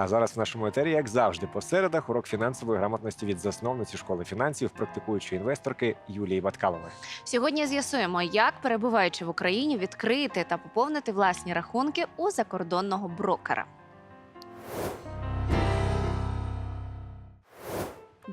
А зараз в нашому етері, як завжди, по середах, урок фінансової грамотності від засновниці школи фінансів, практикуючої інвесторки Юлії Баткалової. Сьогодні з'ясуємо, як перебуваючи в Україні, відкрити та поповнити власні рахунки у закордонного брокера.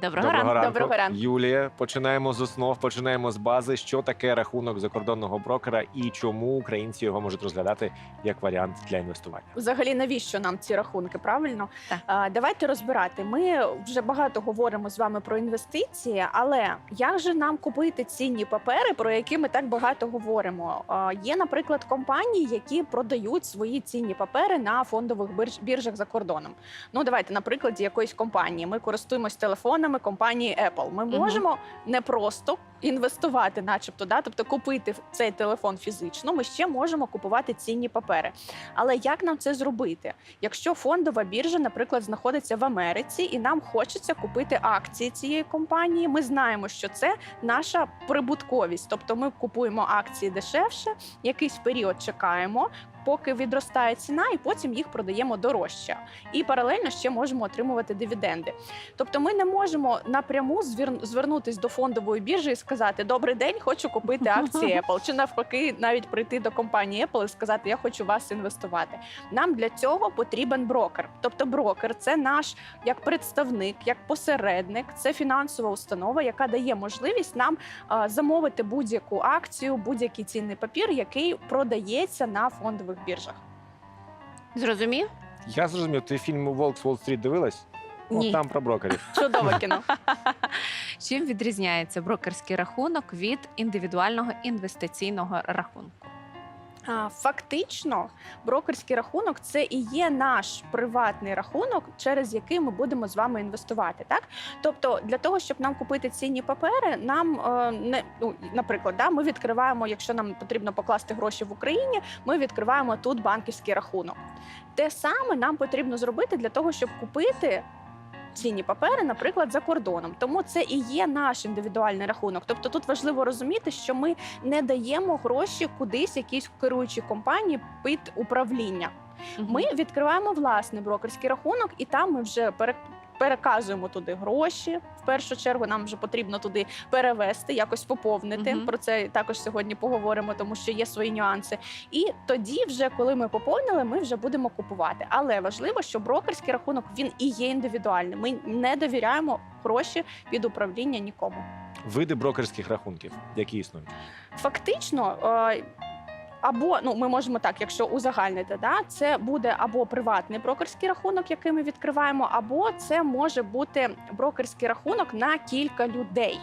Доброго, ранку. Доброго ранку. Юлія. Починаємо з основ, починаємо з бази. Що таке рахунок закордонного брокера і чому українці його можуть розглядати як варіант для інвестування? Взагалі, навіщо нам ці рахунки? Правильно? Так. А, давайте розбирати. Ми вже багато говоримо з вами про інвестиції, але як же нам купити цінні папери, про які ми так багато говоримо? А, є, наприклад, компанії, які продають свої цінні папери на фондових бірж- біржах за кордоном. Ну, давайте, на прикладі якоїсь компанії. Ми користуємось телефонами компанії Apple. Ми можемо не просто інвестувати, начебто, да, тобто купити цей телефон фізично. Ми ще можемо купувати цінні папери. Але як нам це зробити? Якщо фондова біржа, наприклад, знаходиться в Америці, і нам хочеться купити акції цієї компанії, ми знаємо, що це наша прибутковість. Тобто ми купуємо акції дешевше, якийсь період чекаємо. Поки відростає ціна, і потім їх продаємо дорожче, і паралельно ще можемо отримувати дивіденди. Тобто, ми не можемо напряму звернутись до фондової біржі і сказати: Добрий день, хочу купити акції Apple. Чи навпаки, навіть прийти до компанії Apple і сказати, я хочу вас інвестувати. Нам для цього потрібен брокер. Тобто, брокер це наш як представник, як посередник, це фінансова установа, яка дає можливість нам а, замовити будь-яку акцію, будь-який цінний папір, який продається на фондових біржах. Зрозумів? Я зрозумів, ти фільм Волк з Уолл-стріт дивилась? Ні. От там про брокерів. Чудове кіно. Чим відрізняється брокерський рахунок від індивідуального інвестиційного рахунку? Фактично, брокерський рахунок це і є наш приватний рахунок, через який ми будемо з вами інвестувати. Так, тобто, для того, щоб нам купити цінні папери, нам е, не ну, наприклад, да, ми відкриваємо, якщо нам потрібно покласти гроші в Україні, ми відкриваємо тут банківський рахунок. Те саме нам потрібно зробити для того, щоб купити. Цінні папери, наприклад, за кордоном, тому це і є наш індивідуальний рахунок. Тобто тут важливо розуміти, що ми не даємо гроші кудись якійсь керуючій компанії під управління. Ми відкриваємо власний брокерський рахунок, і там ми вже переказуємо туди гроші. В першу чергу нам вже потрібно туди перевести, якось поповнити. Мгм. Про це також сьогодні поговоримо, тому що є свої нюанси. І тоді, вже коли ми поповнили, ми вже будемо купувати. Але важливо, що брокерський рахунок він і є індивідуальним. Ми не довіряємо гроші під управління нікому. Види брокерських рахунків, які існують. Фактично. Або ну ми можемо так, якщо узагальнити, да, це буде або приватний брокерський рахунок, який ми відкриваємо, або це може бути брокерський рахунок на кілька людей.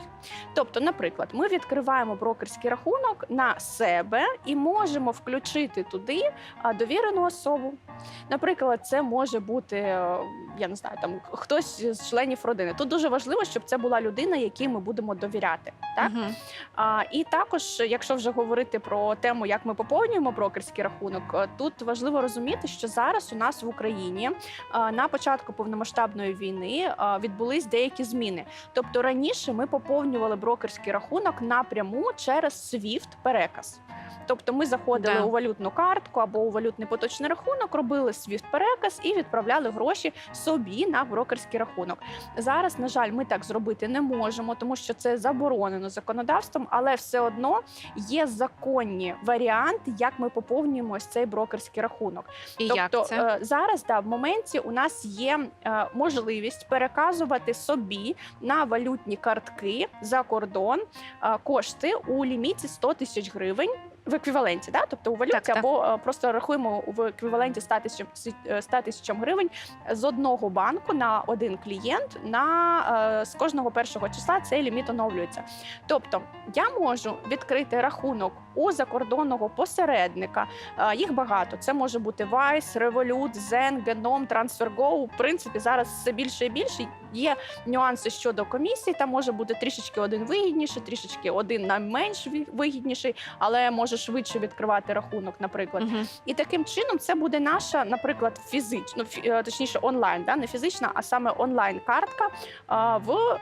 Тобто, наприклад, ми відкриваємо брокерський рахунок на себе і можемо включити туди довірену особу. Наприклад, це може бути е, я не знаю, там хтось з членів родини. Тут дуже важливо, щоб це була людина, якій ми будемо довіряти. Так Мгм. а, і також, якщо вже говорити про тему, як ми поповнюємо брокерський рахунок, е, тут важливо розуміти, що зараз у нас в Україні на початку повномасштабної війни відбулись деякі зміни. Тобто раніше ми поповнювали брокерський рахунок напряму через SWIFT переказ. Тобто ми заходили Да. у валютну картку або у валютний поточний рахунок, робили SWIFT переказ і відправляли гроші собі на брокерський рахунок. Зараз, на жаль, ми так зробити не можемо, тому що це заборонено законодавством, але все одно є законні варіанти, як ми поповнюємо ось цей брокерський рахунок. І тобто як це? е, зараз да, в моменті у нас є е, можливість переказувати собі на валютні картки за кордон е, кошти у ліміті 100 тисяч гривень. В еквіваленті, да? тобто у валюті Так, так. або е, просто рахуємо в еквіваленті 100 тисячам, 100 тисячам гривень з одного банку на один клієнт на е, з кожного першого числа цей ліміт оновлюється. Тобто я можу відкрити рахунок у закордонного посередника. Е, Їх багато. Це може бути Vice, Revolut, Zen, Genom, TransferGo. В принципі, зараз все більше і більше. Є нюанси щодо комісій. Там може бути трішечки один вигідніший, трішечки один найменш вигідніший, але може швидше відкривати рахунок, наприклад. Угу. І таким чином це буде наша, наприклад, фізична, ну, фі- е, точніше, онлайн, да? не фізична, а саме онлайн-картка в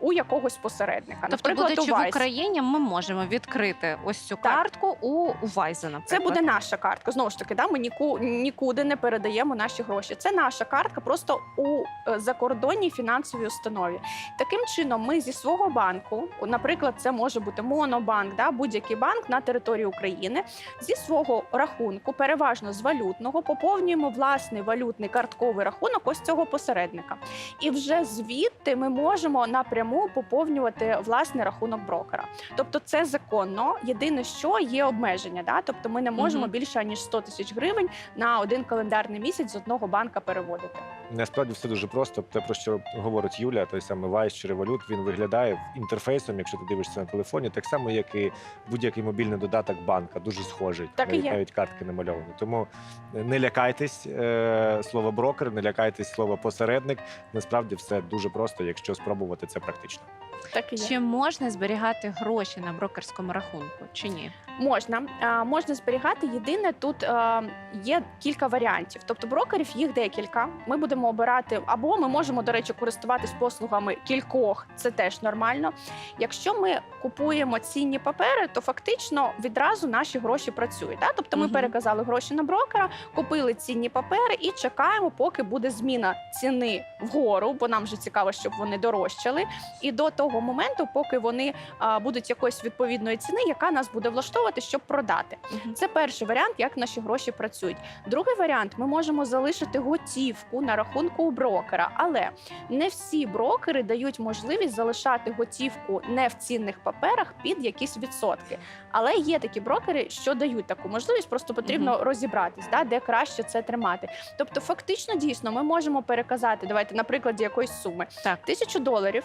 у якогось посередника. Тобто, Наприклад, будучи у в. Україні, ми можемо відкрити ось цю Так. картку у, у Вайза, наприклад. Це буде наша картка. Знову ж таки, да, ми ніку, нікуди не передаємо наші гроші. Це наша картка просто у е, закордонній фінансовій установі. Таким чином, ми зі свого банку, наприклад, це може бути монобанк, да, будь-який банк на території України, зі свого рахунку, переважно з валютного, поповнюємо власний валютний картковий рахунок ось цього посередника. І вже звідти ми можемо напряму поповнювати власний рахунок брокера. Тобто це законно. Єдине, що є обмеження, да? тобто ми не можемо Мгм. більше ніж 100 тисяч гривень на один календарний місяць з одного банка переводити. Насправді все дуже просто. Те, про що говорить Юля, той самий Вайс чи Revolut, він виглядає інтерфейсом, якщо ти дивишся на телефоні, так само, як і будь-який мобільний додаток банка, дуже схожий. Так і є. навіть картки намальовані. Тому не лякайтесь е, слова брокер, не лякайтесь слова посередник. Насправді все дуже просто, якщо спробувати це практично. Так і є. Чи можна зберігати гроші на брокерському рахунку, чи ні? Можна, а, можна зберігати. Єдине, тут а, є кілька варіантів. Тобто брокерів їх декілька. Ми будемо обирати, або ми можемо, до речі, користуватись послугами кількох. Це теж нормально. Якщо ми купуємо цінні папери, то фактично відразу наші гроші працюють. Да? Тобто ми Мгм. переказали гроші на брокера, купили цінні папери і чекаємо, поки буде зміна ціни вгору, бо нам вже цікаво, щоб вони дорожчали. І до того моменту, поки вони а, будуть якоїсь відповідної ціни, яка нас буде влаштовувати, щоб продати. Це перший варіант, як наші гроші працюють. Другий варіант ми можемо залишити готівку на рахунку у брокера, але не всі брокери дають можливість залишати готівку не в цінних паперах під якісь відсотки. Але є такі брокери, що дають таку можливість, просто потрібно розібратись, да, де краще це тримати. Тобто, фактично, дійсно, ми можемо переказати, давайте на прикладі якоїсь суми Так. тисячу доларів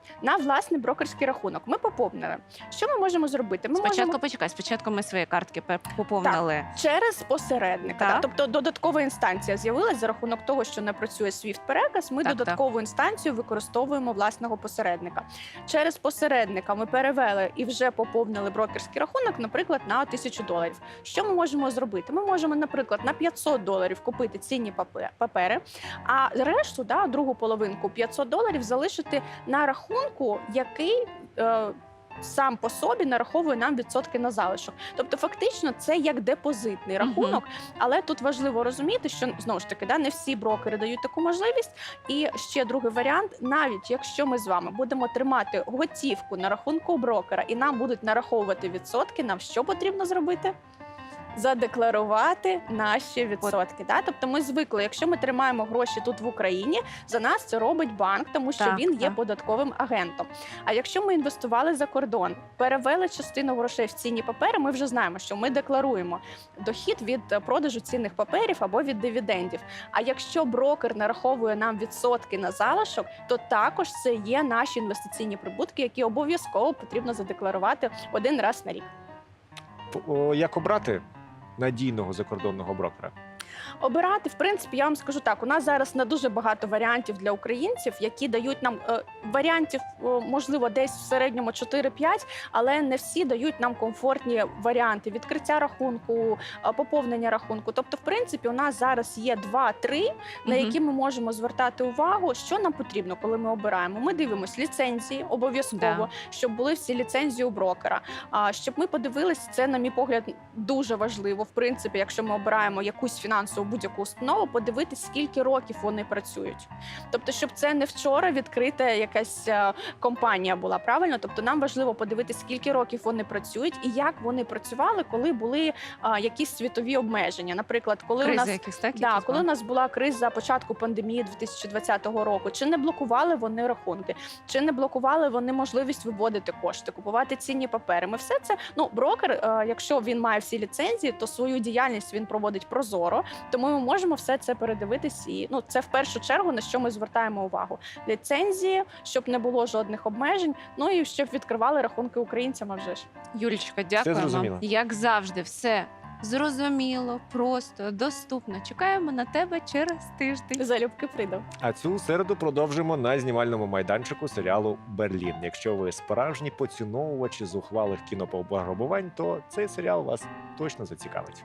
на власний брокерський рахунок. Ми поповнили. Що ми можемо зробити? Ми Спочатку можемо почекай, спочатку ми свої картки поповнили. через посередника. Так. Да? Тобто додаткова інстанція з'явилась за рахунок того, що не працює SWIFT переказ. Ми Так, додаткову інстанцію використовуємо власного посередника. Через посередника ми перевели і вже поповнили брокерський рахунок, наприклад, на тисячу доларів. Що ми можемо зробити? Ми можемо, наприклад, на 500 доларів купити цінні папе- папери, а решту, да, другу половинку 500 доларів залишити на рахунку, який. Е, Сам по собі нараховує нам відсотки на залишок. Тобто, фактично, це як депозитний рахунок, але тут важливо розуміти, що знову ж таки да, не всі брокери дають таку можливість. І ще другий варіант: навіть якщо ми з вами будемо тримати готівку на рахунку брокера і нам будуть нараховувати відсотки, нам що потрібно зробити? Задекларувати наші відсотки. Да? Тобто ми звикли, якщо ми тримаємо гроші тут в Україні, за нас це робить банк, тому що Так, він є так. податковим агентом. А якщо ми інвестували за кордон, перевели частину грошей в цінні папери, ми вже знаємо, що ми декларуємо дохід від е, продажу цінних паперів або від дивідендів. А якщо брокер нараховує нам відсотки на залишок, то також це є наші інвестиційні прибутки, які обов'язково потрібно задекларувати один раз на рік. П- о, Як обрати надійного закордонного брокера? Обирати, в принципі, я вам скажу так: у нас зараз не дуже багато варіантів для українців, які дають нам е, варіантів, можливо, десь в середньому 4-5, але не всі дають нам комфортні варіанти відкриття рахунку, е, поповнення рахунку. Тобто, в принципі, у нас зараз є 2-3, на Мгм. які ми можемо звертати увагу, що нам потрібно, коли ми обираємо. Ми дивимося ліцензії обов'язково, Да. щоб були всі ліцензії у брокера. А щоб ми подивилися, це, на мій погляд, дуже важливо. В принципі, якщо ми обираємо якусь фінансову будь-яку установу, подивитись, скільки років вони працюють. Тобто, щоб це не вчора відкрита якась е, компанія була правильно. Тобто, нам важливо подивитись, скільки років вони працюють і як вони працювали, коли були а, якісь світові обмеження. Наприклад, коли у нас якісь, так? Да, якісь коли у нас була криза початку пандемії 2020 року, чи не блокували вони рахунки, чи не блокували вони можливість виводити кошти, купувати цінні папери. Ми все це ну брокер, е, якщо він має всі ліцензії, то свою діяльність він проводить прозоро. Тому ми можемо все це передивитись. І ну це в першу чергу на що ми звертаємо увагу: ліцензії, щоб не було жодних обмежень. Ну і щоб відкривали рахунки українцям. А вже ж Юлічка, дякуємо. Як завжди, все зрозуміло, просто, доступно. Чекаємо на тебе через тиждень. залюбки прийду. А цю середу продовжимо на знімальному майданчику серіалу Берлін. Якщо ви справжні поціновувачі зухвалих кінопограбувань, то цей серіал вас точно зацікавить.